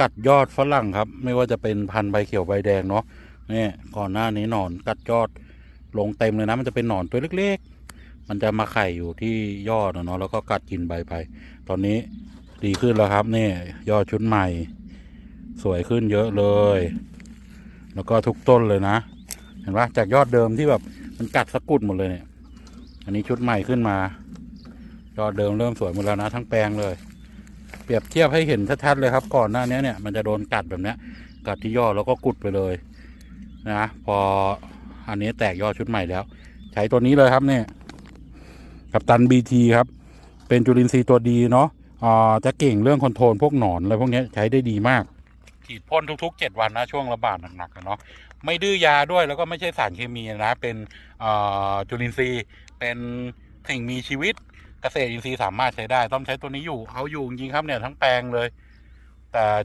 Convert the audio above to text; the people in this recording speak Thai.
กัดยอดฝรั่งครับ ไม่ว่าจะเป็นพันธุ์ใบเขียวใบแดงเนาะนี่ก่อนหน้านี้หนอนกัดยอดลงเต็มเลยนะ มันจะเป็นหนอนตัวเล็ก ๆ มันจะมาไข่อยู่ที่ยอดเนาะแล้วก็กัดกินใบไป ตอนนี้ดีขึ้นแล้วครับนี่ยอดชุดใหม่ สวยขึ้นเยอะเลย แล้วก็ทุกต้นเลยนะ เห็นปะจากยอดเดิมที่แบบมันกัดสะกุดหมดเลยเนี่ย อันนี้ชุดใหม่ขึ้นมา ยอดเดิมเริ่มสวยหมดแล้วนะทั้งแปลงเลย เปรียบเทียบให้เห็นชัดๆเลยครับ ก่อนหน้านี้เนี่ยมันจะโดนกัดแบบเนี้ย กัดที่ยอดแล้วก็กุดไปเลยนะพออันนี้แตกยอดชุดใหม่แล้ว ใช้ตัวนี้เลยครับเนี่ยกับตันบีทีครับ เป็นจุลินทรีย์ตัวดีเนาะอ่าจะเก่งเรื่องคอนโทรลพวกหนอนอะไรพวกนี้ใช้ได้ดีมากฉีดพ่นทุกๆเจ็ดวันนะช่วงระบาดหนักๆอะเนาะไม่ดื้อยาด้วยแล้วก็ไม่ใช่สารเคมีนะ เป็นอ่าจุลินทรีย์เป็นสิ่งมีชีวิต เกษตรอินทรีย์สามารถใช้ได้ ต้องใช้ตัวนี้อยู่ เอาอยู่จริงครับเนี่ยทั้งแปลงเลย แต่